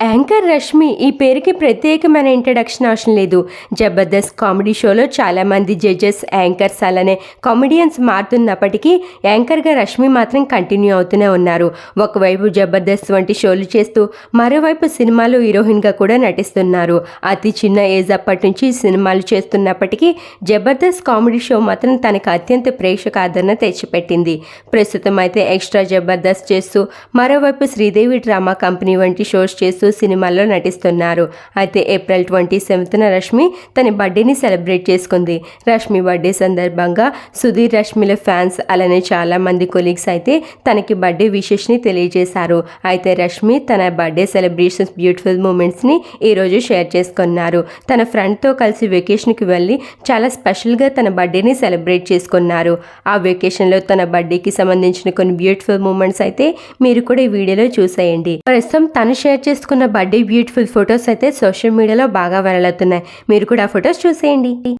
Anchor Rashmi ఈ పేరుకి ప్రత్యేకమైన ఇంట్రడక్షన్ అవసరం లేదు. జబర్దస్త్ కామెడీ షోలో చాలామంది జడ్జెస్ యాంకర్స్ అలానే కామెడియన్స్ మారుతున్నప్పటికీ యాంకర్గా రష్మి మాత్రం కంటిన్యూ అవుతూనే ఉన్నారు. ఒకవైపు జబర్దస్త్ వంటి షోలు చేస్తూ మరోవైపు సినిమాలో హీరోయిన్గా కూడా నటిస్తున్నారు. అతి చిన్న ఏజ్ అప్పటి నుంచి సినిమాలు చేస్తున్నప్పటికీ జబర్దస్త్ కామెడీ షో మాత్రం తనకు అత్యంత ప్రేక్షక ఆదరణ తెచ్చిపెట్టింది. ప్రస్తుతం అయితే ఎక్స్ట్రా జబర్దస్త్ చేస్తూ మరోవైపు శ్రీదేవి డ్రామా కంపెనీ వంటి షోస్ చేస్తూ సినిమాల్లో నటిస్తున్నారు. అయితే ఏప్రిల్ ట్వంటీ సెవెంత్న రష్మి తన బర్త్డేని సెలబ్రేట్ చేసుకుంది. రష్మి బర్త్డే సందర్భంగా సుధీర్ రష్మిల ఫ్యాన్స్ అలానే చాలా మంది కొలీగ్స్ అయితే తనకి బర్త్డే విషెస్ని తెలియజేశారు. అయితే రష్మి తన బర్త్డే సెలబ్రేషన్స్ బ్యూటిఫుల్ మూమెంట్స్ని ఈరోజు షేర్ చేసుకున్నారు. తన ఫ్రెండ్తో కలిసి వెకేషన్కి వెళ్ళి చాలా స్పెషల్గా తన బర్త్డేని సెలబ్రేట్ చేసుకున్నారు. ఆ వెకేషన్లో తన బర్త్డేకి సంబంధించిన కొన్ని బ్యూటిఫుల్ మూమెంట్స్ అయితే మీరు కూడా ఈ వీడియోలో చూసేయండి. ప్రస్తుతం తను షేర్ చేసుకున్న బర్త్డే బ్యూటిఫుల్ ఫొటోస్ అయితే సోషల్ మీడియాలో బాగా వైరల్ మీరు కూడా ఆ ఫొటోస్ చూసేయండి.